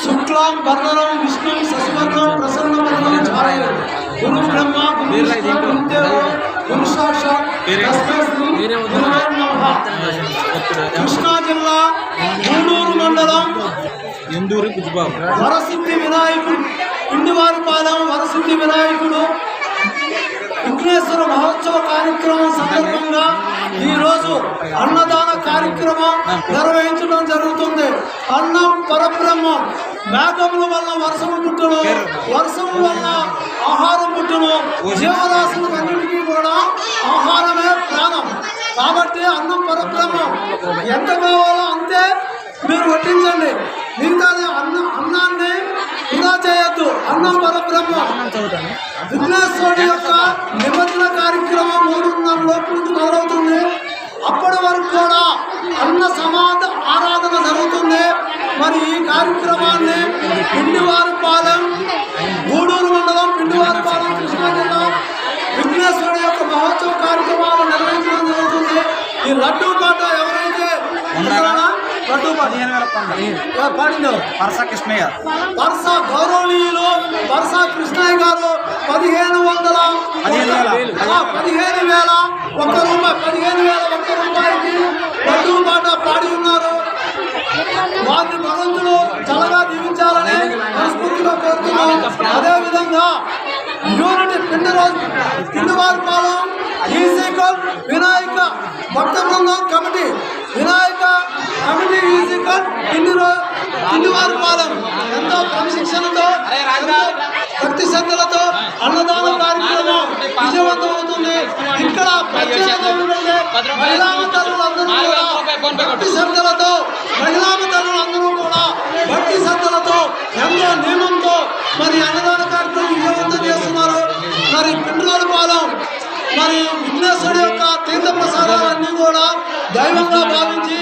శుక్లాం వర్ణనం విష్ణు శశివర్ణం ప్రసన్న వర్ణం ఛాయ గురు బ్రహ్మ గురు గురు సాక్షాత్. కృష్ణా జిల్లా గూడూరు మండలం ఎందూరు వరసిద్ధి వినాయకుడు ఇండివారిపాలెం వరసిద్ధి వినాయకుడు రామేశ్వర మహోత్సవ కార్యక్రమం సందర్భంగా ఈరోజు అన్నదాన కార్యక్రమం నిర్వహించడం జరుగుతుంది. అన్నం పరబ్రహ్మం మేఘముల వల్ల వర్షము పుట్టును వర్షము వల్ల ఆహారం పుట్టును జీవరాశులకు అన్నిటికీ కూడా ఆహారమే ప్రాణం. కాబట్టి అన్నం పరబ్రహ్మం ఎంత కావాలో అంతే మీరు వడ్డించండి. మిగతాది అన్న అన్నాన్ని వృధా చేయొద్దు. అన్నం పరబ్రహ్మం. విఘ్నేశ్వరుడి యొక్క నిమజ్జన కార్యక్రమం మూడున్నర లోపు మొదలవుతుంది. అప్పటి వరకు కూడా అన్న సమాధ ఆరాధన జరుగుతుంది. మరి ఈ కార్యక్రమాన్ని పిండివారిపాలెం గూడూరు మండలం పిండివారిపాలెం కృష్ణా జిల్లా విఘ్నేశ్వరుడు యొక్క మహోత్సవ కార్యక్రమాలు నిర్వహించడం జరుగుతుంది. ఈ లడ్డూ లడ్డూ పదిహేను వేల పండుగ పాడిందో పరస కృష్ణయ్య. వరుస గౌరవనీయులు వరుస కృష్ణయ్య గారు పదిహేను వందల పదిహేను వేల. పదిహేను వేల ఒక్క రూపాయి పదిహేను వేల ఒక్క రూపాయికి లడ్డూ పాట పాడి ఉన్నారు వారిని భగవంతుడు చల్లగా దీవించాలని మనస్ఫూర్తిగా కోరుతున్నాం. అదే విధంగా యూనిట్ పిండి రోజు పిండివారి పాలెం ఈసీకల్ వినాయక భక్త బృందం కమిటీ వినాయక కమిటీ ఈసీకల్ పిండి రోజు పిండివారి పాలెం ఎంతో క్రమశిక్షణతో భక్తి శ్రద్ధలతో అన్నదాన కార్యక్రమం విజయవంతమవుతుంది. ఇక్కడ ప్రత్యేకంగా ఉండే మహిళామంతరులందరూ కూడా భక్తి శ్రద్ధలతో మహిళామంతరులందరూ కూడా భక్తి శ్రద్ధలతో ఎంతో నియమంతో మరి అన్నదాన కార్యక్రమం విజయవంతం చేస్తున్నారు మరి పిండ్రోలు పాలెం మరి విఘ్నేశ్వరుడు యొక్క తీర్థ ప్రసాదాలన్నీ కూడా దైవంగా భావించి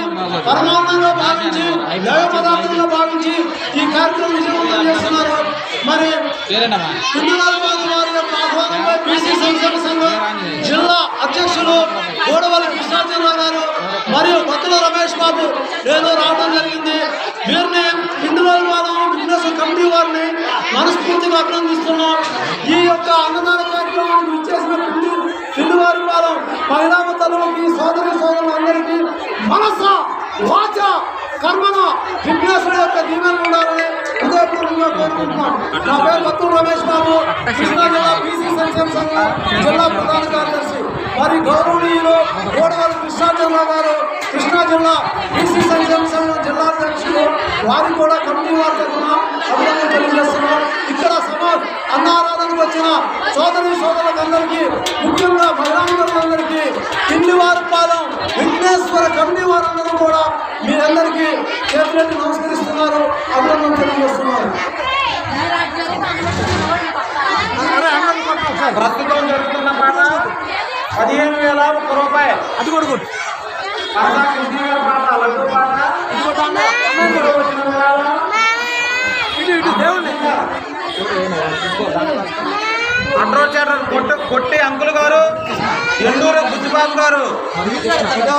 పరమాత్మంగా భావించి దైవ పదార్థంగా భావించి ఈ కార్యక్రమం విజయవంతం చేస్తున్నారు. మరి పేరేనమ్మా వారి యొక్క ఆహ్వానంపై బీసీ సంక్షేమ సంఘం జిల్లా అధ్యక్షులు గోడవల్లి కృష్ణాచంద్ర గారు మరియు భక్తుల రమేష్ బాబు ఏదో రావడం జరిగింది. వీరిని పిండిరాజు బిజినెస్ కమిటీ వారిని మనస్ఫూర్తిగా అభినందిస్తున్నాం. ఈ యొక్క అన్నదాన కార్యక్రమానికి ఇచ్చేసిన పిండి పిండివారి పాలెం కృష్ణా జిల్లా బీసీ సంక్షేమ సంఘం జిల్లా ప్రధాన కార్యదర్శి మరి గౌరవనీయులు గోడవల్లి కృష్ణాచంద్ర గారు కృష్ణా జిల్లా బీసీ సంక్షేమ సంఘం జిల్లా అధ్యక్షులు వారికి కూడా కమిటీ వారి తరఫున అభినందనలు తెలియజేస్తున్నాం ఇక్కడ సమా అన్నారాధనకు వచ్చిన సోదరి సోదరులందరికీ ముఖ్యంగా మహిళాందరులందరికీ కింది వారి విఘ్నేశ్వర కమిటీ వారందరూ కూడా మీరందరికీ చేతులెత్తి నమస్కరిస్తున్నారు అభినందనలు తెలియజేస్తున్నారు ప్రస్తుతం జరుగుతున్న పాట పదిహేను వేల ఒక్క రూపాయి అది కూడా కొట్టు. పాట లడ్డు పాట. ఇందులో వచ్చిన కొట్టు కొట్టి అంకుల్ గారు ఎండూరు బుజ్జిబాబు గారు.